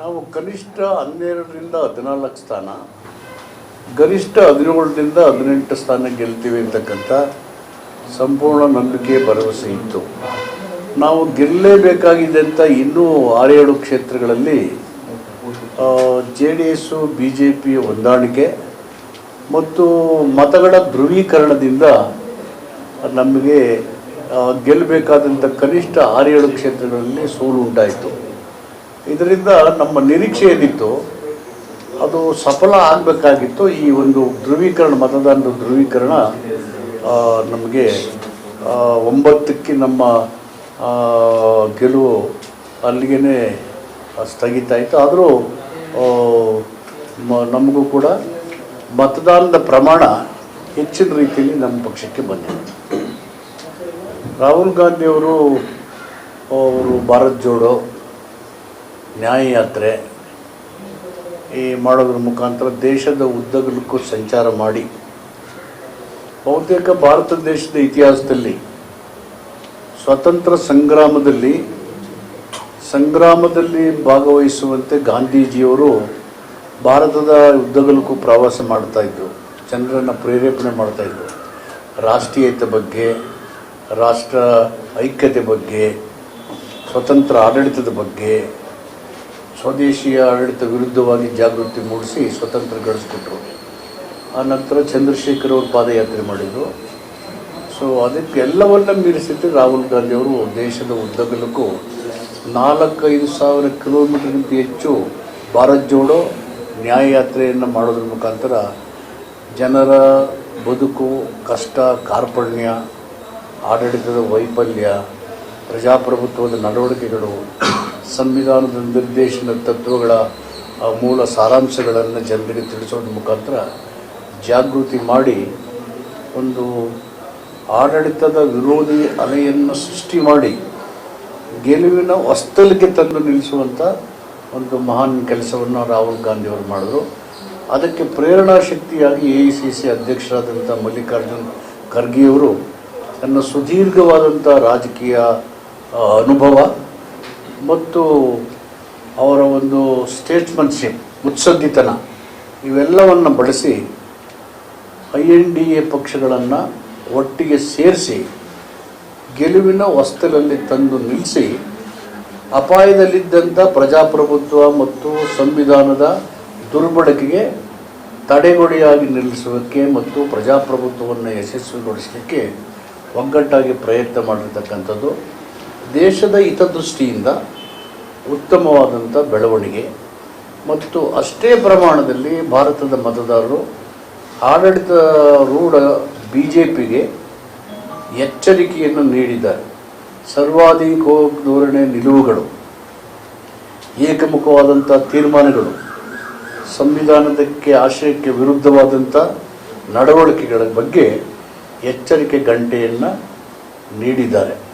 ನಾವು ಕನಿಷ್ಠ ಹನ್ನೆರಡರಿಂದ ಹದಿನಾಲ್ಕು ಸ್ಥಾನ, ಗರಿಷ್ಠ ಹದಿನೇಳರಿಂದ ಹದಿನೆಂಟು ಸ್ಥಾನ ಗೆಲ್ತೀವಿ ಅಂತಕ್ಕಂಥ ಸಂಪೂರ್ಣ ನಂಬಿಕೆ ಭರವಸೆ ಇತ್ತು. ನಾವು ಗೆಲ್ಲಲೇಬೇಕಾಗಿದೆ ಅಂತ ಇನ್ನೂ ಆರೇಳು ಕ್ಷೇತ್ರಗಳಲ್ಲಿ J D S, B J ಪಿಯ ಹೊಂದಾಣಿಕೆ ಮತ್ತು ಮತಗಳ ಧ್ರುವೀಕರಣದಿಂದ ನಮಗೆ ಗೆಲ್ಲಬೇಕಾದಂಥ ಕನಿಷ್ಠ ಆರೇಳು ಕ್ಷೇತ್ರಗಳಲ್ಲಿ ಸೋಲು ಉಂಟಾಯಿತು. ಇದರಿಂದ ನಮ್ಮ ನಿರೀಕ್ಷೆ ಏನಿತ್ತು, ಅದು ಸಫಲ ಆಗಬೇಕಾಗಿತ್ತು. ಈ ಒಂದು ಧ್ರುವೀಕರಣ, ಮತದಾನದ ಧ್ರುವೀಕರಣ ನಮಗೆ ಒಂಬತ್ತಕ್ಕೆ ನಮ್ಮ ಗೆಲುವು ಅಲ್ಲಿಗೆ ಸ್ಥಗಿತ ಆಯಿತು. ಆದರೂ ನಮಗೂ ಕೂಡ ಮತದಾನದ ಪ್ರಮಾಣ ಹೆಚ್ಚಿನ ರೀತಿಯಲ್ಲಿ ನಮ್ಮ ಪಕ್ಷಕ್ಕೆ ಬಂದಿದೆ. ರಾಹುಲ್ ಗಾಂಧಿಯವರು ಅವರು ಭಾರತ್ ಜೋಡೋ ನ್ಯಾಯ ಯಾತ್ರೆ ಈ ಮಾಡೋದ್ರ ಮುಖಾಂತರ ದೇಶದ ಉದ್ದಗಲಕ್ಕೂ ಸಂಚಾರ ಮಾಡಿ. ಬಹುತೇಕ ಭಾರತ ದೇಶದ ಇತಿಹಾಸದಲ್ಲಿ ಸ್ವತಂತ್ರ ಸಂಗ್ರಾಮದಲ್ಲಿ ಸಂಗ್ರಾಮದಲ್ಲಿ ಭಾಗವಹಿಸುವಂತೆ ಗಾಂಧೀಜಿಯವರು ಭಾರತದ ಉದ್ದಗಲಕ್ಕೂ ಪ್ರವಾಸ ಮಾಡ್ತಾ ಇದ್ರು. ಜನರನ್ನು ಪ್ರೇರೇಪಣೆ ಮಾಡ್ತಾ ಇದ್ರು. ರಾಷ್ಟ್ರೀಯತೆ ಬಗ್ಗೆ, ರಾಷ್ಟ್ರ ಐಕ್ಯತೆ ಬಗ್ಗೆ, ಸ್ವತಂತ್ರ ಆಡಳಿತದ ಬಗ್ಗೆ ಸ್ವದೇಶೀಯ ಆಡಳಿತ ವಿರುದ್ಧವಾಗಿ ಜಾಗೃತಿ ಮೂಡಿಸಿ ಸ್ವತಂತ್ರ ಗಳಿಸ್ಕೊಟ್ರು. ಆ ನಂತರ ಚಂದ್ರಶೇಖರ್ ಅವರು ಪಾದಯಾತ್ರೆ ಮಾಡಿದರು. ಸೊ ಅದಕ್ಕೆ ಎಲ್ಲವನ್ನ ಮೀರಿಸಿದ್ದು ರಾಹುಲ್ ಗಾಂಧಿ ಅವರು ದೇಶದ ಉದ್ದಗಲಕ್ಕೂ ನಾಲ್ಕೈದು ಸಾವಿರ ಕಿಲೋಮೀಟರ್ಗಿಂತ ಹೆಚ್ಚು ಭಾರತ್ ಜೋಡೋ ನ್ಯಾಯಯಾತ್ರೆಯನ್ನು ಮಾಡೋದ್ರ ಮುಖಾಂತರ ಜನರ ಬದುಕು, ಕಷ್ಟ, ಕಾರ್ಪಣ್ಯ, ಆಡಳಿತದ ವೈಫಲ್ಯ, ಪ್ರಜಾಪ್ರಭುತ್ವದ ನಡವಳಿಕೆಗಳು ಸಂವಿಧಾನದ ನಿರ್ದೇಶನ ತತ್ವಗಳ ಮೂಲ ಸಾರಾಂಶಗಳನ್ನು ಜನರಿಗೆ ತಿಳಿಸೋದ್ರ ಮುಖಾಂತರ ಜಾಗೃತಿ ಮಾಡಿ ಒಂದು ಆಡಳಿತದ ವಿರೋಧಿ ಅಲೆಯನ್ನು ಸೃಷ್ಟಿ ಮಾಡಿ, ಗೆಲುವಿನ ಹೊಸ್ತಲಿಗೆ ತಂದು ನಿಲ್ಲಿಸುವಂಥ ಒಂದು ಮಹಾನ್ ಕೆಲಸವನ್ನು ರಾಹುಲ್ ಗಾಂಧಿಯವರು ಮಾಡಿದ್ರು. ಅದಕ್ಕೆ ಪ್ರೇರಣಾ ಶಕ್ತಿಯಾಗಿ ಎ ಐ ಸಿ ಸಿ ಅಧ್ಯಕ್ಷರಾದಂಥ ಮಲ್ಲಿಕಾರ್ಜುನ್ ಖರ್ಗೆಯವರು ತನ್ನ ಸುದೀರ್ಘವಾದಂಥ ರಾಜಕೀಯ ಅನುಭವ ಮತ್ತು ಅವರ ಒಂದು ಸ್ಟೇಟ್ಸ್ಮನ್ಶಿಪ್ ಮುತ್ಸದ್ದಿತನ, ಇವೆಲ್ಲವನ್ನು ಬಳಸಿ ಐ ಎನ್ ಡಿ ಎ ಪಕ್ಷಗಳನ್ನು ಒಟ್ಟಿಗೆ ಸೇರಿಸಿ, ಗೆಲುವಿನ ಹೊಸ್ತಲಲ್ಲಿ ತಂದು ನಿಲ್ಲಿಸಿ ಅಪಾಯದಲ್ಲಿದ್ದಂಥ ಪ್ರಜಾಪ್ರಭುತ್ವ ಮತ್ತು ಸಂವಿಧಾನದ ದುರ್ಬಳಕೆಗೆ ತಡೆಗೊಡೆಯಾಗಿ ನಿಲ್ಲಿಸೋಕ್ಕೆ ಮತ್ತು ಪ್ರಜಾಪ್ರಭುತ್ವವನ್ನು ಯಶಸ್ವಿಗೊಳಿಸಲಿಕ್ಕೆ ಒಗ್ಗಟ್ಟಾಗಿ ಪ್ರಯತ್ನ ಮಾಡಿರ್ತಕ್ಕಂಥದ್ದು ದೇಶದ ಹಿತದೃಷ್ಟಿಯಿಂದ ಉತ್ತಮವಾದಂಥ ಬೆಳವಣಿಗೆ. ಮತ್ತು ಅಷ್ಟೇ ಪ್ರಮಾಣದಲ್ಲಿ ಭಾರತದ ಮತದಾರರು ಆಡಳಿತ ರೂಢ ಬಿ ಜೆ ಪಿಗೆ ಎಚ್ಚರಿಕೆಯನ್ನು ನೀಡಿದ್ದಾರೆ. ಸರ್ವಾಧಿಕ ಧೋರಣೆ ನಿಲುವುಗಳು ಏಕಮುಖವಾದಂಥ ತೀರ್ಮಾನಗಳು, ಸಂವಿಧಾನದಕ್ಕೆ ಆಶಯಕ್ಕೆ ವಿರುದ್ಧವಾದಂಥ ನಡವಳಿಕೆಗಳ ಬಗ್ಗೆ ಎಚ್ಚರಿಕೆ ಗಂಟೆಯನ್ನು ನೀಡಿದ್ದಾರೆ.